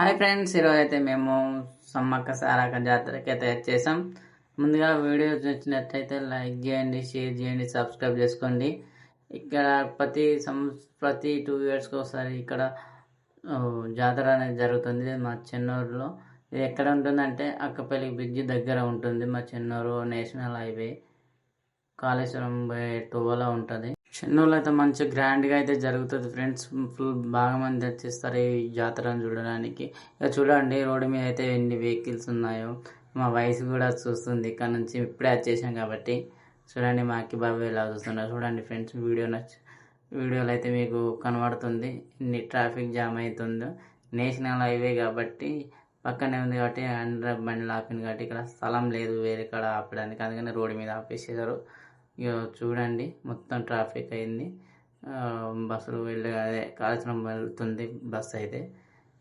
Hi friends ఈరోజు అయితే మేము సమ్మక్క సారక్క జాతరకి అయితే చేసాం ముందుగా వీడియో నచ్చినట్లయితే లైక్ చేయండి షేర్ చేయండి సబ్స్క్రైబ్ చేసుకోండి. ఇక్కడ ప్రతి సం ప్రతి టూ ఇయర్స్కి ఒకసారి ఇక్కడ జాతర అనేది జరుగుతుంది మా చెన్నూరులో. ఇది ఎక్కడ ఉంటుందంటే అక్కపల్లి బ్రిడ్జ్ దగ్గర ఉంటుంది మా చెన్నూరు నేషనల్ హైవే. కాళేశ్వరం పోయే టువలో ఉంటుంది. చెన్నూరులో అయితే మంచి గ్రాండ్గా అయితే జరుగుతుంది ఫ్రెండ్స్. ఫుల్ బాగా మంది వచ్చేస్తారు ఈ జాతరను చూడడానికి. ఇక చూడండి రోడ్డు మీద అయితే ఎన్ని వెహికల్స్ ఉన్నాయో. మా వయసు కూడా చూస్తుంది ఇక్కడ నుంచి ఇప్పుడే వచ్చేసాం కాబట్టి. చూడండి మా అక్కి బాబు ఎలా చూస్తున్నారు చూడండి ఫ్రెండ్స్ వీడియో నచ్చ వీడియోలో అయితే మీకు కనబడుతుంది. ఎన్ని ట్రాఫిక్ జామ్ అవుతుందో. నేషనల్ హైవే కాబట్టి పక్కనే ఉంది కాబట్టి హండ్రెడ్ బండ్లు ఆపింది కాబట్టి ఇక్కడ స్థలం లేదు వేరే కాడ ఆపడానికి. అందుకని రోడ్డు మీద ఆపేసేసారు. చూడండి మొత్తం ట్రాఫిక్ అయింది. బస్సులు వెళ్ళి అదే కాల్చడం వెళ్తుంది బస్సు అయితే.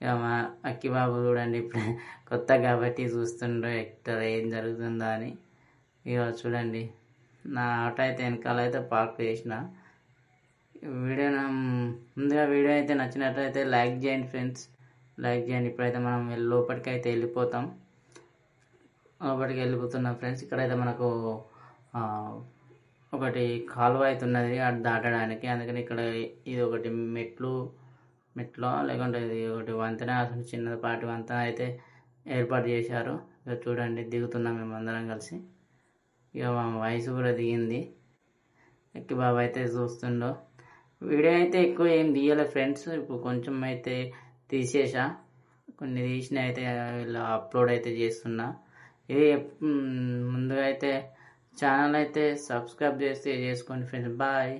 ఇక మా అక్కి బాబు చూడండి ఇప్పుడు కొత్త కాబట్టి చూస్తుండ్రు ఎక్కడ ఏం జరుగుతుందా అని. ఇక చూడండి నా ఆటో అయితే వెనకాల అయితే పార్క్ చేసిన. వీడియో ముందుగా వీడియో అయితే నచ్చినట్లయితే లైక్ చేయండి ఫ్రెండ్స్ లైక్ చేయండి ఇప్పుడైతే మనం లోపలికైతే లోపలికి అయితే వెళ్ళిపోతాం. లోపలికి వెళ్ళిపోతున్నాం ఫ్రెండ్స్ ఇక్కడైతే మనకు ఒకటి కాలువ అయితే ఉన్నది అది దాటడానికి. అందుకని ఇక్కడ ఇది ఒకటి మెట్లు మెట్లో లేకుంటే ఇది ఒకటి వంతెన అసలు చిన్నపాటి వంతెన అయితే ఏర్పాటు చేశారు. ఇక చూడండి దిగుతున్నాం మేము అందరం కలిసి. ఇక మా వయసు కూడా దిగింది. ఎక్కి బాబు అయితే చూస్తుండో. వీడియో అయితే ఎక్కువ ఏం తీయలే ఫ్రెండ్స్. ఇప్పుడు కొంచెం అయితే తీసేసా. కొన్ని తీసిన అయితే ఇలా అప్లోడ్ అయితే చేస్తున్నా. ఇది ముందుగా అయితే ఛానల్ అయితే సబ్స్క్రైబ్ చేస్తే చేసుకోండి ఫ్రెండ్స్. బాయ్.